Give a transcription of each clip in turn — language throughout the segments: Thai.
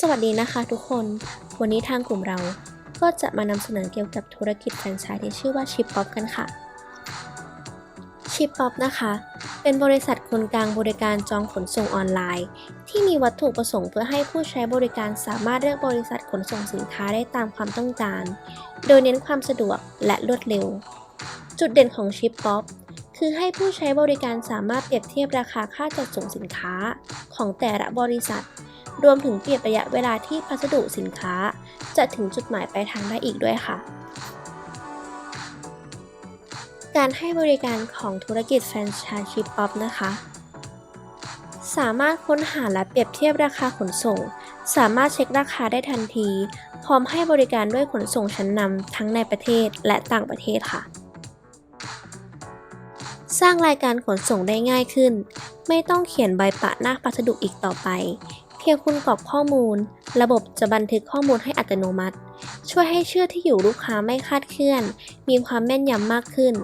สวัสดีนะคะทุกคน วันนี้ทางกลุ่มเราก็จะมานำเสนอเกี่ยวกับธุรกิจแฟรนไชส์ที่ชื่อว่าชิปป๊อปกันค่ะชิปป๊อปนะคะ เป็นบริษัทคนกลางบริการจองขนส่งออนไลน์ ที่มีวัตถุประสงค์เพื่อให้ผู้ใช้บริการสามารถเลือกบริษัทขนส่งสินค้าได้ตามความต้องการ โดยเน้นความสะดวกและรวดเร็ว จุดเด่นของชิปป๊อปคือให้ผู้ใช้บริการสามารถเปรียบเทียบราคาค่าจัดส่งสินค้าของแต่ละบริษัท รวมถึงเปรียบระยะเวลาที่พัสดุสินค้า จะถึงจุดหมายปลายทางได้อีกด้วยค่ะ การให้บริการของธุรกิจแฟรนไชส์ชิปป๊อปนะคะ สามารถค้นหาและเปรียบเทียบราคาขนส่ง สามารถเช็คราคาได้ทันที พร้อมให้บริการด้วยขนส่งชั้นนำทั้งในประเทศและต่างประเทศค่ะสร้างรายการขนส่งได้ง่ายขึ้น ไม่ต้องเขียนใบปะหน้าพัสดุอีกต่อไป พียงคุณกรอกข้อมูล ระบบจะบันทึกข้อมูลให้อัตโนมัติ ช่วยให้เชื่อที่อยู่ลูกค้าไม่คาดเคลื่อน มีความแม่นยำมากขึ้น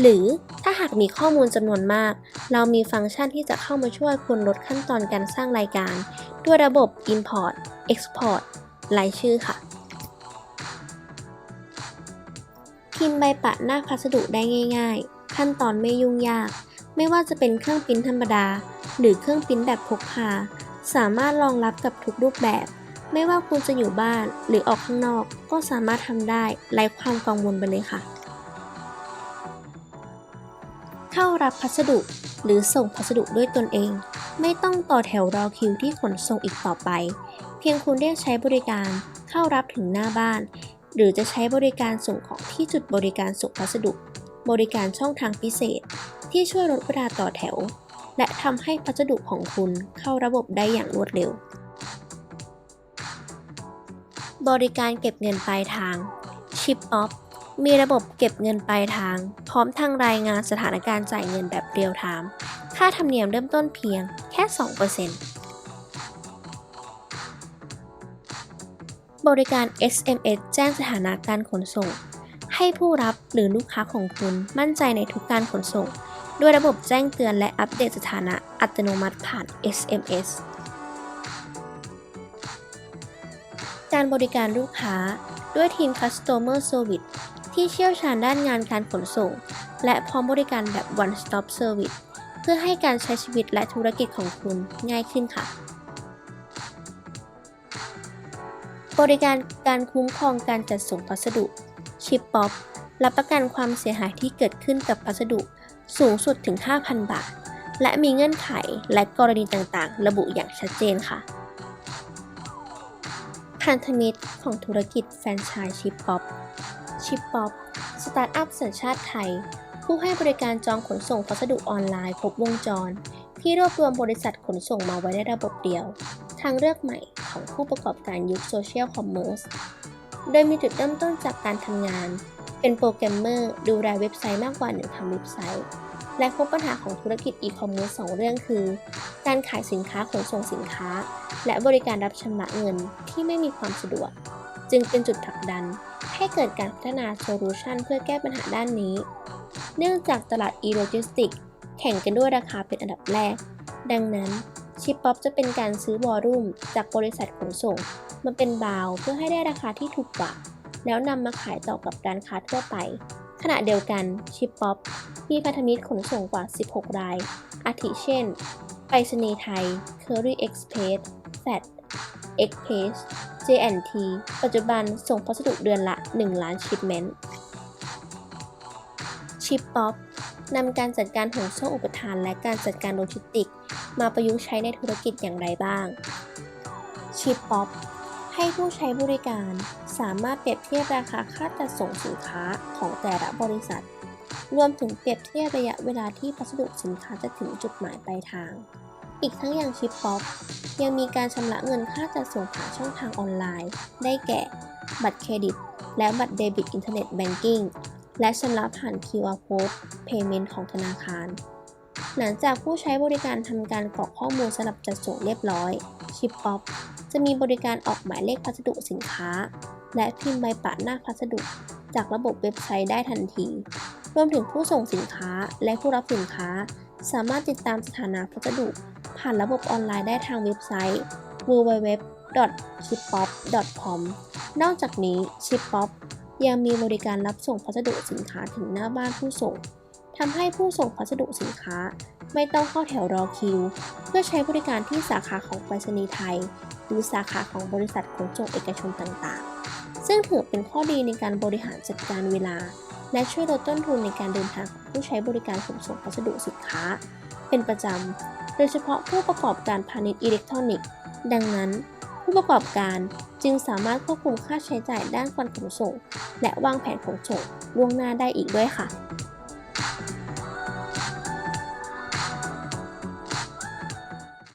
หรือถ้าหากมีข้อมูลจำนวนมาก เรามีฟังก์ชันที่จะเข้ามาช่วยคุณลดขั้นตอนการสร้างรายการ ด้วยระบบ Import Export รายชื่อค่ะ พิมพ์ใบปะหน้าพัสดุได้ง่าย ๆ ขั้นตอนไม่ยุ่งยาก ไม่ว่าจะเป็นเครื่องปริ้นธรรมดา หรือเครื่องปริ้นแบบพกพา สามารถรองรับกับทุกรูปแบบ ไม่ว่าคุณจะอยู่บ้านหรือออกข้างนอก ก็สามารถทำได้ไร้ความกังวลไปเลยค่ะ เข้ารับพัสดุหรือส่งพัสดุด้วยตนเอง ไม่ต้องต่อแถวรอคิวที่ขนส่งอีกต่อไป เพียงคุณเรียกใช้บริการเข้ารับถึงหน้าบ้าน หรือจะใช้บริการส่งของที่จุดบริการส่งพัสดุ บริการช่องทางพิเศษ ที่ช่วยลดเวลาต่อแถว และทำให้พัสดุของคุณเข้าระบบได้อย่างรวดเร็ว บริการเก็บเงินปลายทางชิปป๊อปมีระบบเก็บเงินปลายทาง พร้อมทางรายงานสถานการณ์จ่ายเงินแบบเรียลไทม์ค่าธรรมเนียมเริ่มต้นเพียงแค่ 2%บริการ SMS แจ้งสถานะการขนส่ง ให้ผู้รับหรือลูกค้าของคุณมั่นใจในทุกการขนส่ง ด้วยระบบแจ้งเตือนและอัปเดตสถานะอัตโนมัติผ่าน SMS การบริการลูกค้าด้วยทีม Customer Service ที่เชี่ยวชาญด้านงานการขนส่ง และพร้อมบริการแบบ One Stop Service เพื่อให้การใช้ชีวิตและธุรกิจของคุณง่ายขึ้นค่ะ บริการการคุ้มครองการจัดส่งพัสดุชิปป๊อป รับประกันความเสียหายที่เกิดขึ้นกับพัสดุสูงสุดถึง 5,000 บาท และมีเงื่อนไขและกรณีต่างๆ ระบุอย่างชัดเจนค่ะ พันธมิตรของธุรกิจแฟรนไชส์ชิปป๊อป ชิปป๊อป สตาร์ทอัพสัญชาติไทย ผู้ให้บริการจองขนส่งพัสดุออนไลน์ครบวงจร ที่รวบรวมบริษัทขนส่งมาไว้ในระบบเดียว ทางเลือกใหม่ของผู้ประกอบการยุคโซเชียลคอมเมอร์ส โดยมีจุดเริ่มต้นจากการทำงาน เป็นโปรแกรมเมอร์ดูแลเว็บไซต์มากกว่า1ทำเว็บไซต์ และพบปัญหาของธุรกิจอีคอมเมิร์ซสองเรื่องคือ การขายสินค้าขนส่งสินค้า และบริการรับชำระเงินที่ไม่มีความสะดวก จึงเป็นจุดผลักดัน ให้เกิดการพัฒนาโซลูชันเพื่อแก้ปัญหาด้านนี้ เนื่องจากตลาด e-logistics แข่งกันด้วยราคาเป็นอันดับแรก ดังนั้นชิปป๊อปจะเป็นการซื้อวอลลุ่มจากบริษัทขนส่ง มาเป็นบาวเพื่อให้ได้ราคาที่ถูกกว่า แล้วนำมาขายต่อกับร้านค้าทั่วไป ขณะเดียวกันชิปป๊อปมีพันธมิตรขนส่งกว่า 16 ราย อาทิเช่น ไปรษณีย์ไทย Curry Express FAT Express J&T ปัจจุบันส่งพัสดุเดือนละ 1 ล้านชิปเมนต์ชิปป๊อปนำการจัดการห่วงโซ่อุปทานและการจัดการโลจิสติกส์มาประยุกต์ใช้ในธุรกิจอย่างไรบ้างชิปป๊อป ให้ผู้ใช้บริการสามารถเปรียบเทียบราคาค่าจัดส่งสินค้าของแต่ละบริษัท รวมถึงเปรียบเทียบระยะเวลาที่พัสดุสินค้าจะถึงจุดหมายปลายทาง อีกทั้งยังชิปป๊อปยังมีการชำระเงินค่าจัดส่งผ่านช่องทางออนไลน์ ได้แก่ บัตรเครดิต และบัตรเดบิตอินเทอร์เน็ตแบงกิ้งและชำระผ่าน QR Code Payment ของธนาคาร หลังจากผู้ใช้บริการทำการกรอกข้อมูลสำหรับจัดส่งเรียบร้อย ชิปป๊อปจะมีบริการออกหมายเลขพัสดุสินค้า และพิมพ์ใบปะหน้าพัสดุ จากระบบเว็บไซต์ได้ทันที รวมถึงผู้ส่งสินค้าและผู้รับสินค้า สามารถติดตามสถานะพัสดุ ผ่านระบบออนไลน์ได้ทางเว็บไซต์ www.shippop.com นอกจากนี้ Shippop ยังมีบริการรับส่งพัสดุสินค้าถึงหน้าบ้านผู้ส่งทำให้ผู้ส่งพัสดุสินค้า ไม่ต้องเข้าแถวรอคิว เพื่อใช้บริการที่สาขาของไปรษณีย์ไทย หรือสาขาของบริษัทขนส่งเอกชนต่างๆ ซึ่งถือเป็นข้อดีในการบริหารจัดการเวลา และช่วยลดต้นทุนในการเดินทางของผู้ใช้บริการขนส่งพัสดุสินค้า เป็นประจำ โดยเฉพาะผู้ประกอบการพาณิชย์อิเล็กทรอนิกส์ ดังนั้น ผู้ประกอบการจึงสามารถควบคุมค่าใช้จ่ายด้านการขนส่ง และวางแผนขนส่งล่วงหน้าได้อีกด้วยค่ะ